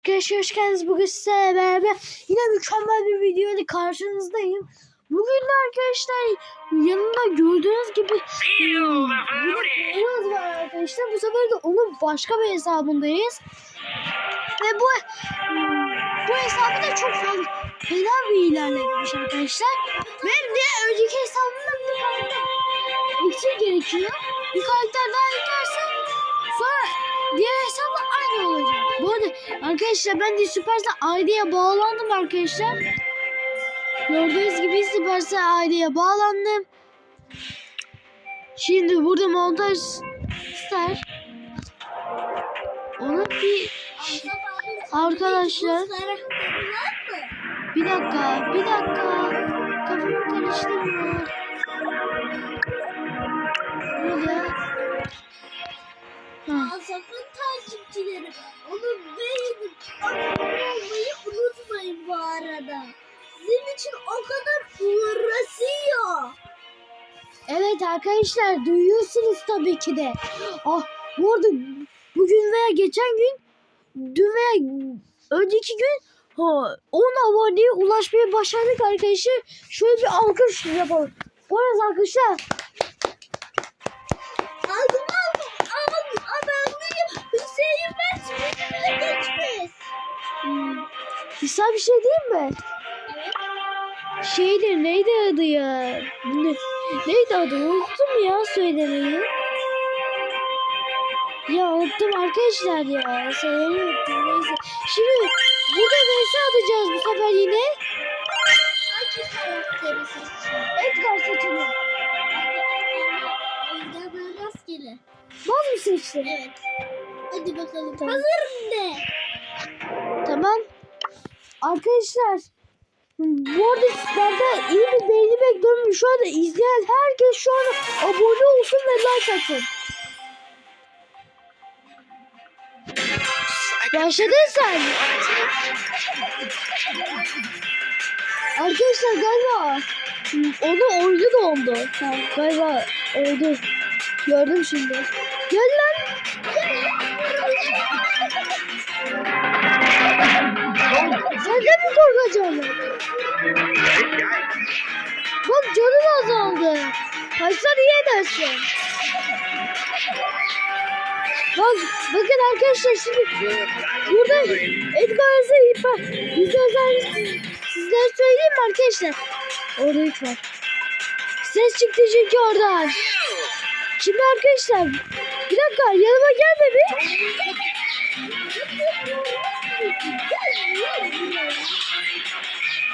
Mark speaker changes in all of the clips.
Speaker 1: Arkadaşlar hoş geldiniz. Bugün sizlerle beraber yine mükemmel bir video ile karşınızdayım. Bugün de arkadaşlar yanında gördüğünüz gibi hmm, bir Uraz var arkadaşlar. Bu sefer de onun başka bir hesabındayız. Ve bu hmm, bu hesabı da çok fazla fena bir ilerlemiş arkadaşlar. Benim de önceki hesabımda bir karakter iksir gerekiyor. Bir karakter daha eklersen sonra diğer hesapla aynı olacak. Bu arada arkadaşlar ben de Supercell ID'ye bağlandım arkadaşlar. Gördüğünüz gibi Supercell ID'ye bağlandım. Şimdi burada montaj ister. Onun bir Arkadaşlar. bir dakika bir dakika kafamı karıştırma. Hah.
Speaker 2: Asaf'ın takipçileri onu beğenip abone olmayı unutmayın bu arada. Sizin için o kadar uğraşıyor.
Speaker 1: Evet arkadaşlar duyuyorsunuz tabii ki de. Ah bu arada bugün veya geçen gün dün veya önceki gün ha, 10 aboneye ulaşmaya başardık arkadaşlar. Şöyle bir alkış yapalım. Bu arada arkadaşlar güzel bir şey değil mi?
Speaker 2: Evet.
Speaker 1: Neydi adı ya? Ne, neydi adı unuttum ya söylemeyi. Ya unuttum arkadaşlar ya. Söylemeyi unuttum neyse. Şimdi burada vs atacağız bu sefer yine.
Speaker 2: Hangi karakteri seçeceğim?
Speaker 1: Edgar seçelim.
Speaker 2: Oyunda böyle rastgele.
Speaker 1: Baz mı seçtin?
Speaker 2: Evet. Hadi bakalım.
Speaker 1: Tamam.
Speaker 2: Hazırım de.
Speaker 1: Arkadaşlar bu arada sizlerden iyi bir beğeni bekliyorum. Şu anda izleyen herkes şu an abone olsun ve like atsın. Başladın sen. Arkadaşlar galiba onu oyunu dondu. Ha, galiba oldu. Gördüm şimdi. Gel lan. Senden mi korkacağım? Bak canın azaldı. Kaçsan iyi edersin. Bak, bakın arkadaşlar şimdi burada Edgar Zeypa bize özel sizlere söyleyeyim mi arkadaşlar? Orada hiç var. Ses çıktı çünkü oradan. Şimdi arkadaşlar bir dakika yanıma gelme bir.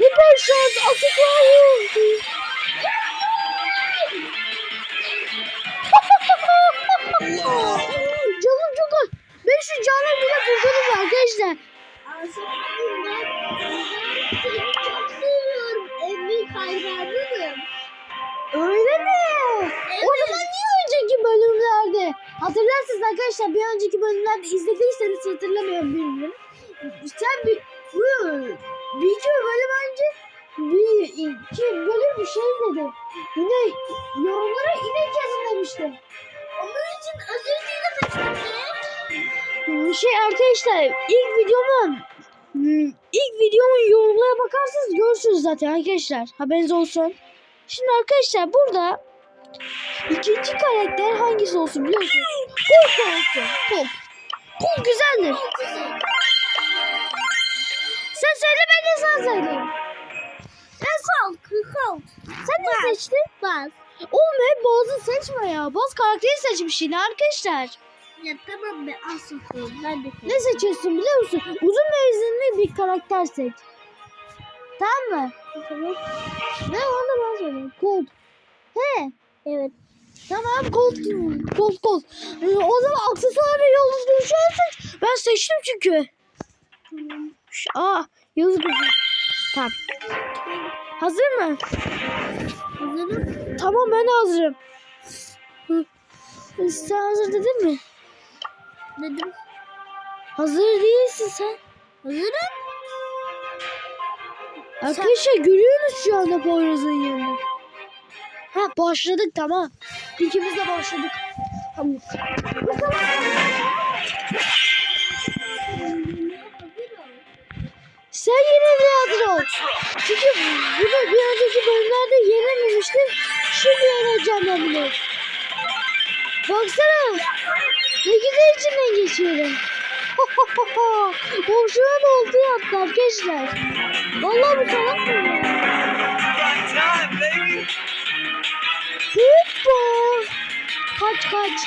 Speaker 1: Hiper şans açıklayın. Canım çok az. Ben şu canı bile kurtuldum arkadaşlar. Öyle mi? O zaman niye önceki bölümlerde? Hatırlarsınız arkadaşlar bir önceki bölümlerde izlediyseniz hatırlamıyorum bilmiyorum. Sen bir, bu, iki bölüm önce bir iki bölüm bir şey dedi. Yine yorumlara inek yazın demişti.
Speaker 2: Onun için özür dilemek istedim.
Speaker 1: Şey arkadaşlar ilk videomun hmm, ilk videomun yorumlara bakarsanız görürsünüz zaten arkadaşlar. Haberiniz olsun. Şimdi arkadaşlar burada ikinci karakter hangisi olsun biliyor musunuz? Colt olsun. Colt. Colt güzeldir. Sen söyle ben de sana söyleyeyim.
Speaker 2: Kral, kral.
Speaker 1: Sen ne seçtin?
Speaker 2: Bas.
Speaker 1: Oğlum hep bazı seçme ya. Baz karakteri seçmiş yine arkadaşlar.
Speaker 2: Ya tamam be Asaf'ım. Ben de
Speaker 1: Ne seçiyorsun biliyor musun? Uzun menzilli bir karakter seç. Tamam mı?
Speaker 2: Tamam.
Speaker 1: Ne onu ben söyleyeyim. Colt. He.
Speaker 2: Evet.
Speaker 1: Tamam Colt. Colt Colt. O zaman aksesuar ve yıldız gücü seç. Ben seçtim çünkü.
Speaker 2: Tamam.
Speaker 1: Ş- Aa yıldız gücü. Tamam. Hazır mı?
Speaker 2: Hazırım.
Speaker 1: Tamam ben hazırım. Sen hazır dedin mi?
Speaker 2: Dedim.
Speaker 1: Hazır değilsin sen.
Speaker 2: Hazırım.
Speaker 1: Arkadaşlar görüyorsunuz şu anda Poyraz'ın yanını. Ha başladık tamam. İkimiz de başladık. Tamam. Sen hazır ol. Çünkü bunu bir önceki bölümlerde yenememiştin. Şimdi yeneceğim ben bunu. Baksana. Ne güzel içinden geçiyorum. Boşluğun oldu yaptı arkadaşlar. Vallahi bu salak mı? Hoppa. Kaç kaç.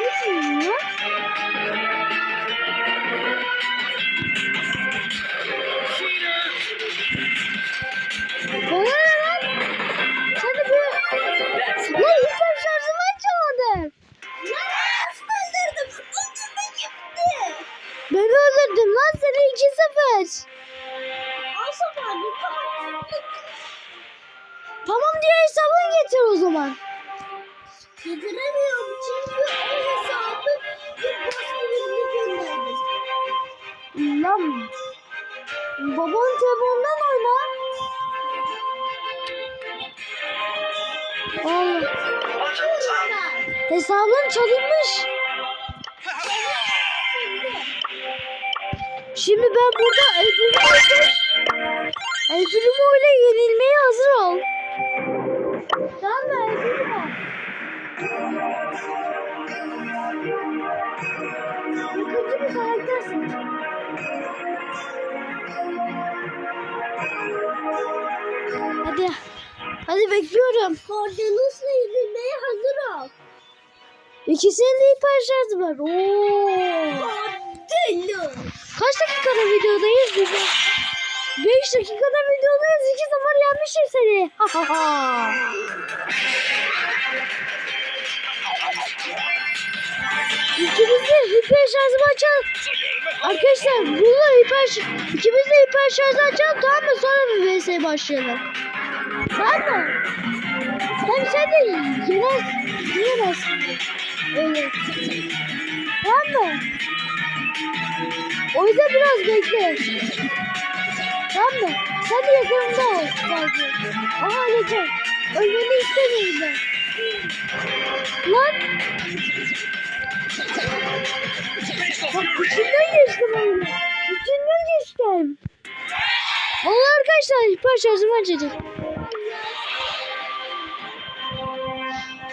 Speaker 1: Ne diyorsun hesabın çalınmış. Şimdi ben burada El Primo El Primo ile yenilmeye hazır ol. Tamam mı El Primo? Yıkıcı bir karaktersin. Hadi. Hadi bekliyorum.
Speaker 2: Cordelus'la yenilmeye hazır ol.
Speaker 1: İkisinin de hiper şarjı var. Oo. Kaç dakikada videodayız biz? 5 dakikada videodayız. 2 zaman yenmişim seni. Ha ha ha. İkimiz de hiper şarjı açalım. Arkadaşlar bununla hiper ikimiz de hiper şarjı açalım tamam mı? Sonra bir vs başlayalım. Tamam mı? Hem sen de yenersin. Yenemezsin. Öyle. Tamam mı? O yüzden biraz bekle. Tamam mı? Sen de yakınımda ol. Sadece. Aha öleceğim. Ölmeni istemiyorum ben. Lan. Bak içinden geçtim öyle. İçinden geçtim. Valla arkadaşlar şarjımı açacak.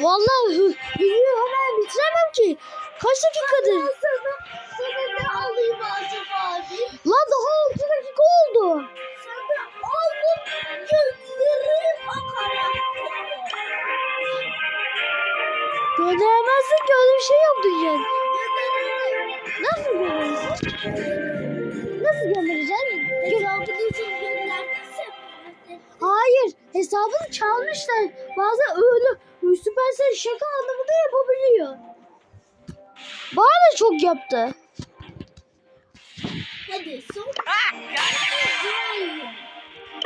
Speaker 1: Vallahi hı- videoyu hemen bitiremem ki. Kaç dakikadır?
Speaker 2: Sana, sana ne alayım Asaf abi?
Speaker 1: Lan daha 6 dakika oldu.
Speaker 2: Sana aldım göndereyim o karakteri.
Speaker 1: Gönderemezsin ki öyle bir şey yok diyeceksin. Nasıl gönderirsin? Nasıl göndereceksin?
Speaker 2: Hesabını için gönderdiyse
Speaker 1: Hayır hesabını çalmışlar. Bazen öyle Süpersel şaka anlamında yapabiliyor. Bana da çok yaptı.
Speaker 2: hadi son
Speaker 3: Ah.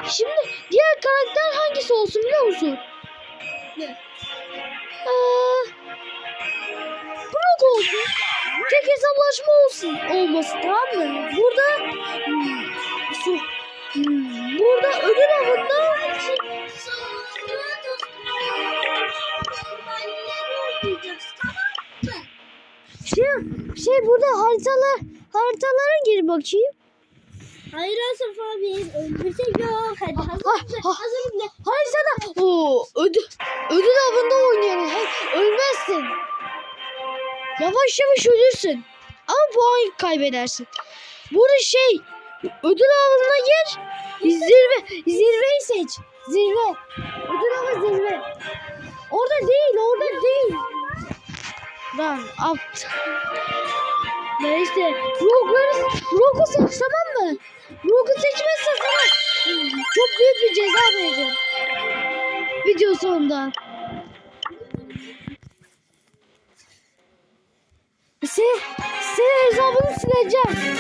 Speaker 1: Şimdi diğer karakter hangisi olsun biliyor musun?
Speaker 2: Ne?
Speaker 1: Ee, Brock olsun. Tek hesaplaşma olsun olması tamam mı? Burada hmm, su hmm, burada ödül avında
Speaker 2: Sonra
Speaker 1: şey, şey burada haritalar haritalara gir bakayım.
Speaker 2: Hayır Asaf abi öldürecek yok. Hadi hazır
Speaker 1: Ah,
Speaker 2: mısın?
Speaker 1: ah.
Speaker 2: Hazır mısın?
Speaker 1: Haritada Oo, ödül, ödül avında. Hey, ölmezsin. Yavaş yavaş ölürsün. Ama puan kaybedersin. Burada şey ödül avına gir. Zirve, zirveyi seç. Zirve. Ödül avı zirve. Orada değil, orada değil. Lan at. Neyse. Rock'ları, Rock'u seç tamam mı? Rock'u seçmezsen sana çok büyük bir ceza vereceğim. Video sonunda. Sen, senin hesabını sileceğim.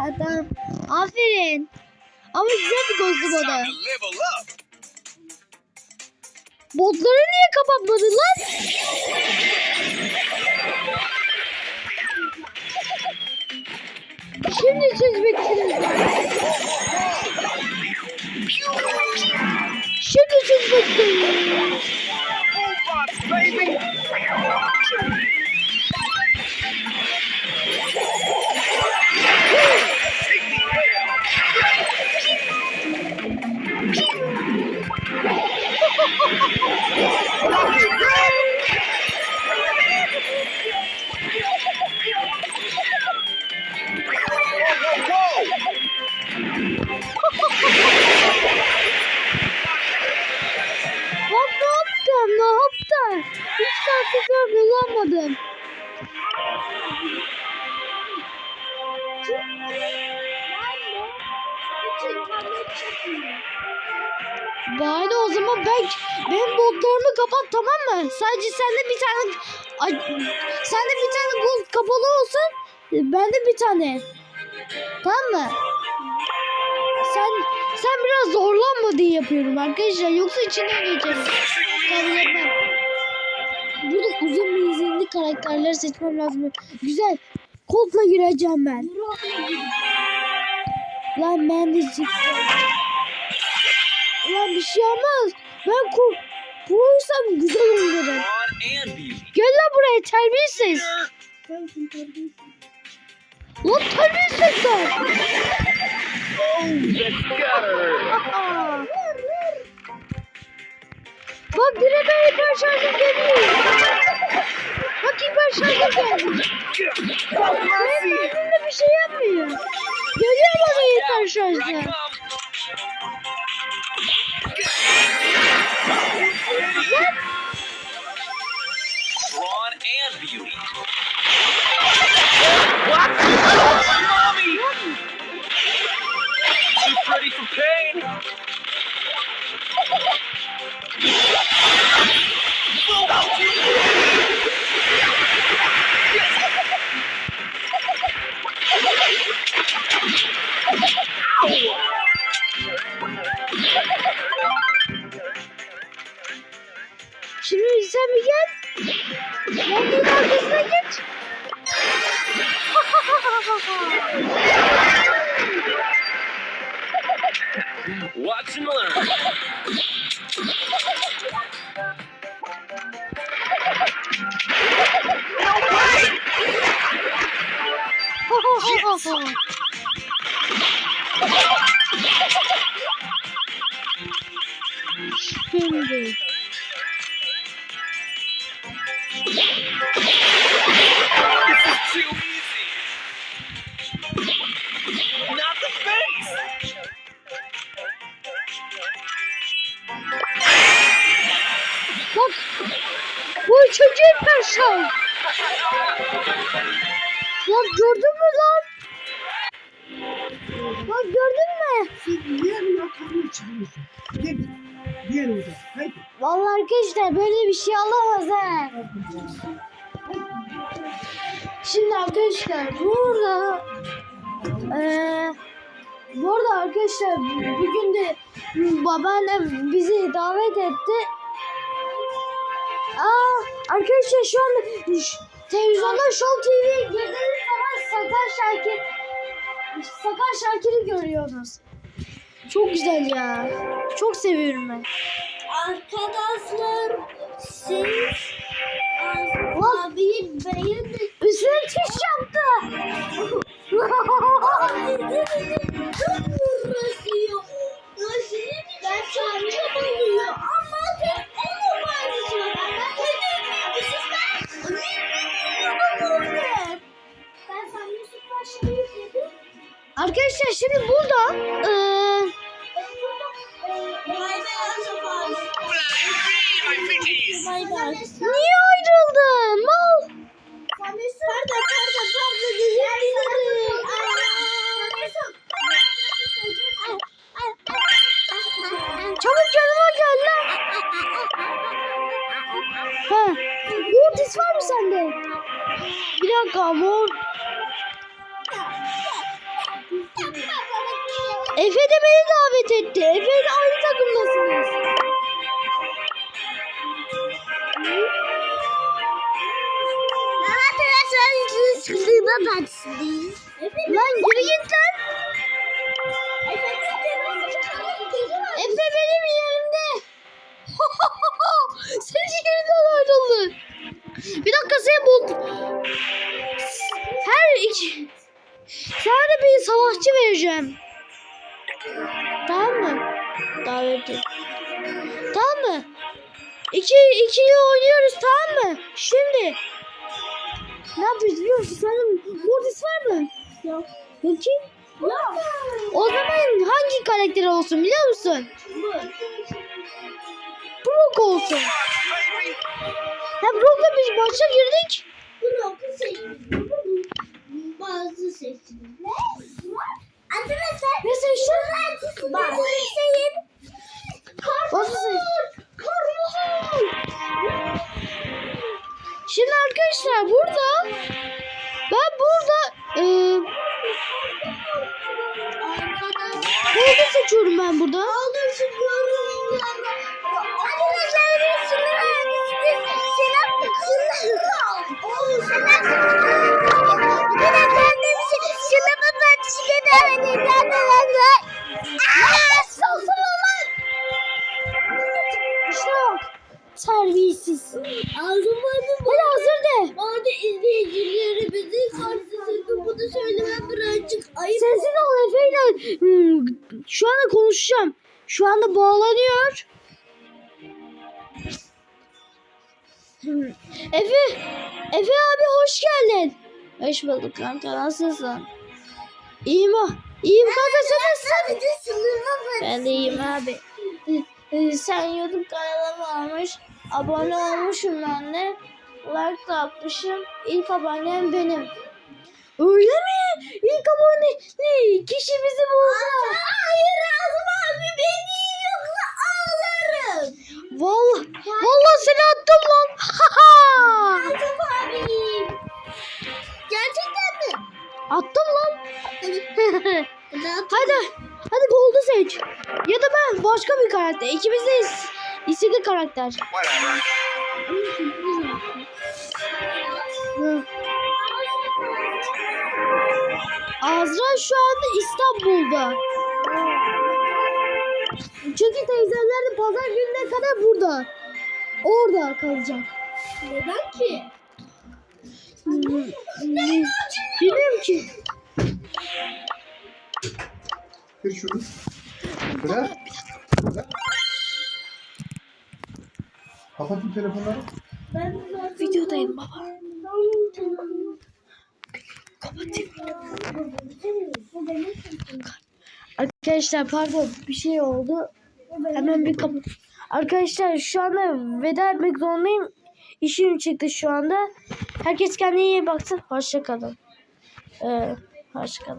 Speaker 1: Adam. Aferin. Ama güzel bir ghost'um o Botları niye kapatmadın lan? Şimdi siz bekleyin. Şimdi siz. Yeah. Kapat tamam mı? Sadece sende bir tane ay, sende bir tane gold kapalı olsun. Bende bir tane. Tamam mı? Sen sen biraz zorlanma diye yapıyorum arkadaşlar. Yoksa içinden geçerim. Kabul etmem. Burada uzun menzilli karakterleri seçmem lazım. Güzel. Koltla gireceğim ben. Lan ben de çıktım. Ulan bir şey olmaz. Ben kur proysam güzel
Speaker 3: Beauty.
Speaker 1: Gel lan buraya terbiyesiz. Lan terbiyesizler. Aa. Bak direkt ben hiper şarjım geliyor. Bak hiper şarjım geldi. Benim bir şey yapmıyor. Geliyor bana hiper şarjı.
Speaker 3: Pain.
Speaker 1: Şimdi.
Speaker 3: The face.
Speaker 1: Bak. Bu üçüncü hiper şarj. Lan gördün mü lan? Lan gördün mü?
Speaker 4: Diğer yakanı çıkıyorsun. Gel. Diğer oda. Haydi.
Speaker 1: Vallahi arkadaşlar böyle bir şey olamaz ha. Şimdi arkadaşlar burada eee bu arada arkadaşlar bugün de babaannem bizi davet etti. Aa arkadaşlar şu anda ş- televizyonda Show TV'ye girdiğiniz zaman Sakar Şakir Sakar Şakir'i görüyoruz. Çok güzel ya. Çok seviyorum ben.
Speaker 2: Arkadaşlar siz abiyi beğenin.
Speaker 1: Üstüne çiş yaptı.
Speaker 2: Çok uğraşıyor. Ben çarpacağım
Speaker 1: Arkadaşlar şimdi burada eee Lan yürü git lan. Efe benim yerimde. Senin yerinden ayrıldı. Bir dakika sen bul. Her iki. Sana bir savaşçı vereceğim. Tamam mı? Davet et. Tamam mı? İki, ikili oynuyoruz tamam mı? Şimdi. Biliyor musun? Senin Mortis var mı? Yok. Bakayım. Yok. O zaman hangi karakter olsun biliyor musun? Brook olsun. Hem Roblox'a biz maça girdik.
Speaker 2: Bloku seçtim. Bazı seçtim. Arkadaşlar.
Speaker 1: Ne seçtin?
Speaker 2: Bak. Hüseyin.
Speaker 1: Bazı seç- Şimdi arkadaşlar burada ben burada e, Golden seçiyorum ben burada.
Speaker 2: Aldım çıkıyorum. Arkadaşlar bir sınır öğrencisiniz. Selam. Sınır. Oo selam. Bir de ben de bir. Sınavı ben çıkıyorum arkadaşlar. Aaa sosun olan.
Speaker 1: İşte bak. Terbiyesiz.
Speaker 2: Ağzım.
Speaker 1: Hadi hazır de.
Speaker 2: İzleyicilerimizin karşısında bunu söylemem birazcık ayıp.
Speaker 1: Sensiz ol Efe'yle. Hmm, Şu anda konuşacağım. Şu anda bağlanıyor. Hmm, Efe, Efe abi hoş geldin. Hoş bulduk kanka nasılsın? İyiyim ha. İyiyim kanka sen nasılsın? Ben de iyiyim abi. Ee, Sen YouTube kanalıma almış. Abone olmuşum ben de. Like da atmışım. İlk abonem benim. Öyle mi? İlk abone ne? kişi bizi buldu.
Speaker 2: Hayır Azim abi beni yoksa ağlarım.
Speaker 1: Vallahi, vallahi seni attım lan.
Speaker 2: Azim abi. Gerçekten mi?
Speaker 1: attım lan.
Speaker 2: Hadi.
Speaker 1: hadi. Gold'u seç. Ya da ben başka bir karakter. İkimiz de is- istediği karakter.
Speaker 3: Whatever.
Speaker 1: Azra şu anda İstanbul'da. Çünkü teyzeler de pazar gününe kadar burada. Orada kalacak.
Speaker 2: Neden ki?
Speaker 1: Bilmiyorum ki.
Speaker 4: Ver şunu. Bırak. Bırak. Kapatın telefonları.
Speaker 2: Ben
Speaker 1: Videodayım baba. Arkadaşlar pardon bir şey oldu. Hemen bir kapı. Arkadaşlar şu anda veda etmek zorundayım. İşim çıktı şu anda. Herkes kendine iyi baksın. Hoşça kalın. Ee, hoşça kalın.